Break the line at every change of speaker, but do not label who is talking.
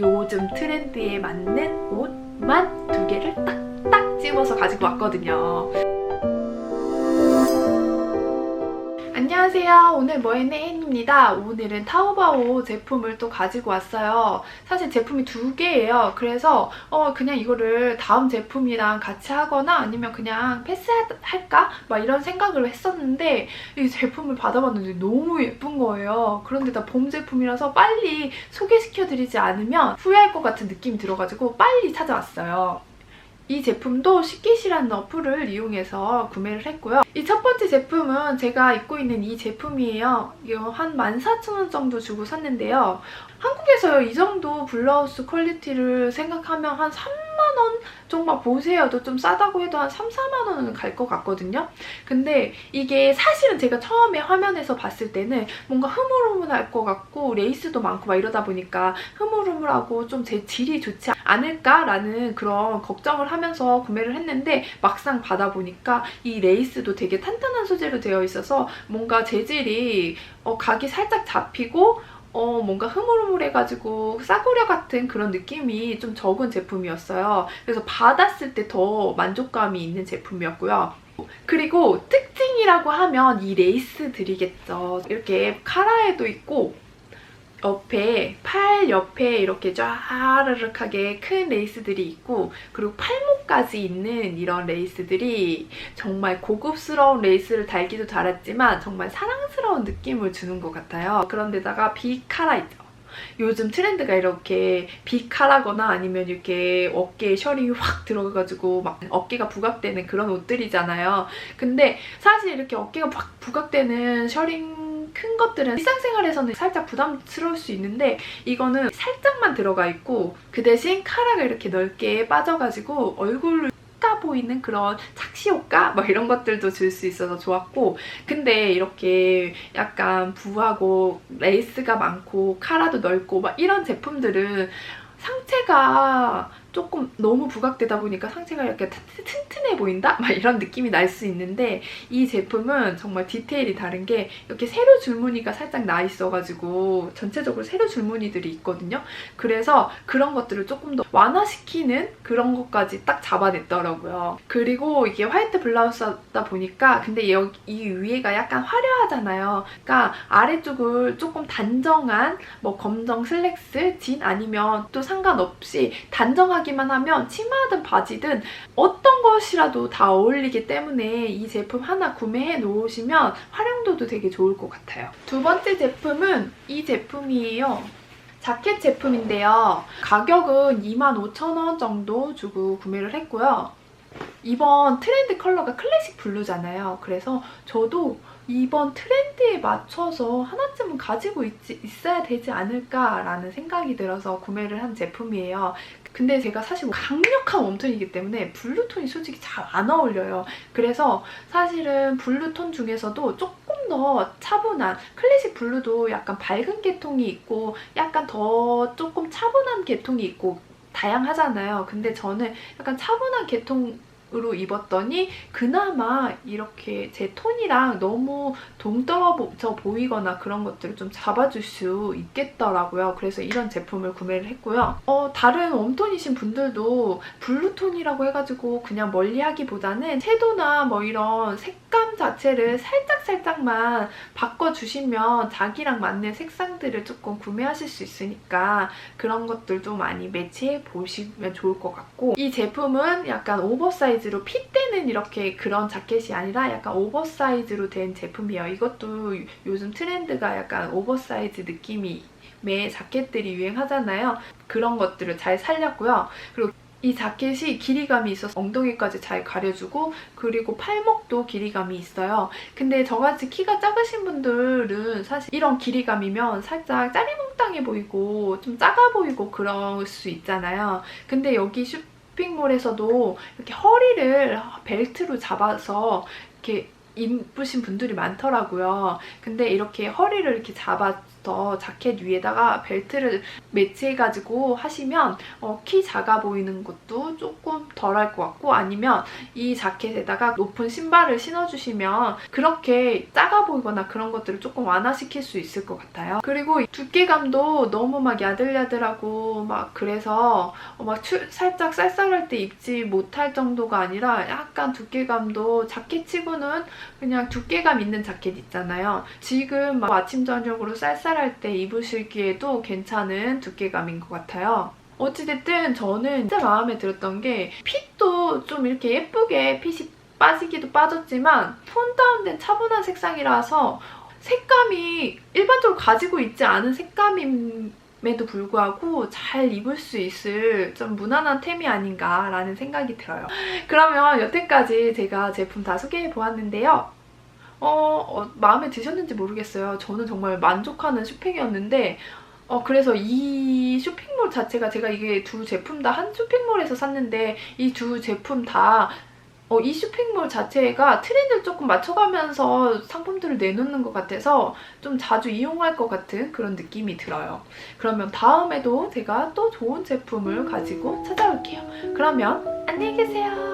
요즘 트렌드에 맞는 옷만 두 개를 딱딱 집어서 가지고 왔거든요. 안녕하세요. 오늘 뭐해네 혜인입니다. 오늘은 타오바오 제품을 또 가지고 왔어요. 사실 제품이 두 개예요. 그래서 어 그냥 이거를 다음 제품이랑 같이 하거나 아니면 그냥 패스할까? 막 이런 생각을 했었는데 이 제품을 받아봤는데 너무 예쁜 거예요. 그런데 다 봄 제품이라서 빨리 소개시켜드리지 않으면 후회할 것 같은 느낌이 들어가지고 빨리 찾아왔어요. 이 제품도 식기시라는 어플을 이용해서 구매를 했고요. 이 첫 번째 제품은 제가 입고 있는 이 제품이에요. 이거 한 14,000원 정도 주고 샀는데요. 한국에서 이 정도 블라우스 퀄리티를 생각하면 한 3만원 정말 보세요도 좀 싸다고 해도 한 3, 4만 원은 갈 것 같거든요. 근데 이게 사실은 제가 처음에 화면에서 봤을 때는 뭔가 흐물흐물할 것 같고 레이스도 많고 막 이러다 보니까 흐물흐물하고 좀 제 질이 좋지 않을까라는 그런 걱정을 하면서 구매를 했는데 막상 받아보니까 이 레이스도 되게 탄탄한 소재로 되어 있어서 뭔가 재질이 어, 각이 살짝 잡히고 어, 뭔가 흐물흐물해가지고 싸구려 같은 그런 느낌이 좀 적은 제품이었어요. 그래서 받았을 때 더 만족감이 있는 제품이었고요. 그리고 특징이라고 하면 이 레이스들이겠죠. 이렇게 카라에도 있고 옆에 팔 옆에 이렇게 쫘르륵하게 큰 레이스들이 있고 그리고 팔목까지 있는 이런 레이스들이 정말 고급스러운 레이스를 달기도 달았지만 정말 사랑스러운 느낌을 주는 것 같아요. 그런데다가 비카라 있죠. 요즘 트렌드가 이렇게 비카라거나 아니면 이렇게 어깨에 셔링이 확 들어가가지고 막 어깨가 부각되는 그런 옷들이잖아요. 근데 사실 이렇게 어깨가 확 부각되는 셔링 큰 것들은 일상생활에서는 살짝 부담스러울 수 있는데 이거는 살짝만 들어가 있고 그 대신 카라가 이렇게 넓게 빠져가지고 얼굴을 까 보이는 그런 착시 효과? 막 이런 것들도 줄 수 있어서 좋았고 근데 이렇게 약간 부하고 레이스가 많고 카라도 넓고 막 이런 제품들은 상체가 조금 너무 부각되다 보니까 상체가 이렇게 튼튼해 보인다? 막 이런 느낌이 날 수 있는데 이 제품은 정말 디테일이 다른 게 이렇게 세로 줄무늬가 살짝 나 있어가지고 전체적으로 세로 줄무늬들이 있거든요. 그래서 그런 것들을 조금 더 완화시키는 그런 것까지 딱 잡아냈더라고요. 그리고 이게 화이트 블라우스다 보니까 근데 여기 이 위에가 약간 화려하잖아요. 그러니까 아래쪽을 조금 단정한 뭐 검정 슬랙스, 진 아니면 또 상관없이 단정하게 하기만 하면 치마든 바지든 어떤 것이라도 다 어울리기 때문에 이 제품 하나 구매해 놓으시면 활용도도 되게 좋을 것 같아요. 두 번째 제품은 이 제품이에요. 자켓 제품인데요. 가격은 25,000원 정도 주고 구매를 했고요. 이번 트렌드 컬러가 클래식 블루잖아요. 그래서 저도 이번 트렌드에 맞춰서 하나쯤은 가지고 있지, 있어야 되지 않을까라는 생각이 들어서 구매를 한 제품이에요. 근데 제가 사실 뭐 강력한 웜톤이기 때문에 블루톤이 솔직히 잘 안 어울려요. 그래서 사실은 블루톤 중에서도 조금 더 차분한 클래식 블루도 약간 밝은 계통이 있고 약간 더 조금 차분한 계통이 있고 다양하잖아요. 근데 저는 약간 차분한 계통 으로 입었더니 그나마 이렇게 제 톤이랑 너무 동떨어져 보이거나 그런 것들을 좀 잡아줄 수 있겠더라고요. 그래서 이런 제품을 구매를 했고요. 어, 다른 웜톤이신 분들도 블루톤이라고 해가지고 그냥 멀리하기보다는 채도나 뭐 이런 색 감 자체를 살짝살짝만 바꿔주시면 자기랑 맞는 색상들을 조금 구매하실 수 있으니까 그런 것들도 많이 매치해 보시면 좋을 것 같고 이 제품은 약간 오버사이즈 오버사이즈로 핏대는 이렇게 그런 자켓이 아니라 약간 오버사이즈로 된 제품이에요. 이것도 요즘 트렌드가 약간 오버사이즈 느낌이 매 자켓들이 유행하잖아요. 그런 것들을 잘 살렸고요. 그리고 이 자켓이 길이감이 있어서 엉덩이까지 잘 가려주고 그리고 팔목도 길이감이 있어요. 근데 저같이 키가 작으신 분들은 사실 이런 길이감이면 살짝 짜리몽땅해 보이고 좀 작아 보이고 그럴 수 있잖아요. 근데 여기 슈, 쇼핑몰에서도 이렇게 허리를 벨트로 잡아서 이렇게 입으신 분들이 많더라고요. 근데 이렇게 허리를 이렇게 잡아 부터 자켓 위에다가 벨트를 매치해가지고 하시면 어, 키 작아 보이는 것도 조금 덜할 것 같고 아니면 이 자켓에다가 높은 신발을 신어주시면 그렇게 작아 보이거나 그런 것들을 조금 완화시킬 수 있을 것 같아요. 그리고 이 두께감도 너무 막 야들야들하고 막 그래서 어, 막 추- 살짝 쌀쌀할 때 입지 못할 정도가 아니라 약간 두께감도 자켓치고는 그냥 두께감 있는 자켓 있잖아요. 지금 막 아침 저녁으로 쌀쌀할 때 입으시기에도 괜찮은 두께감인 것 같아요. 어찌됐든 저는 진짜 마음에 들었던 게 핏도 좀 이렇게 예쁘게 핏이 빠지기도 빠졌지만 톤 다운된 차분한 색상이라서 색감이 일반적으로 가지고 있지 않은 색감임 에도 불구하고 잘 입을 수 있을 좀 무난한 템이 아닌가라는 생각이 들어요. 그러면 여태까지 제가 제품 다 소개해 보았는데요. 어, 어, 마음에 드셨는지 모르겠어요. 저는 정말 만족하는 쇼핑이었는데 어, 그래서 이 쇼핑몰 자체가 제가 이게 두 제품 다 한 쇼핑몰에서 샀는데 이 두 제품 다 어, 이 쇼핑몰 자체가 트렌드를 조금 맞춰가면서 상품들을 내놓는 것 같아서 좀 자주 이용할 것 같은 그런 느낌이 들어요. 그러면 다음에도 제가 또 좋은 제품을 가지고 찾아올게요. 그러면 안녕히 계세요.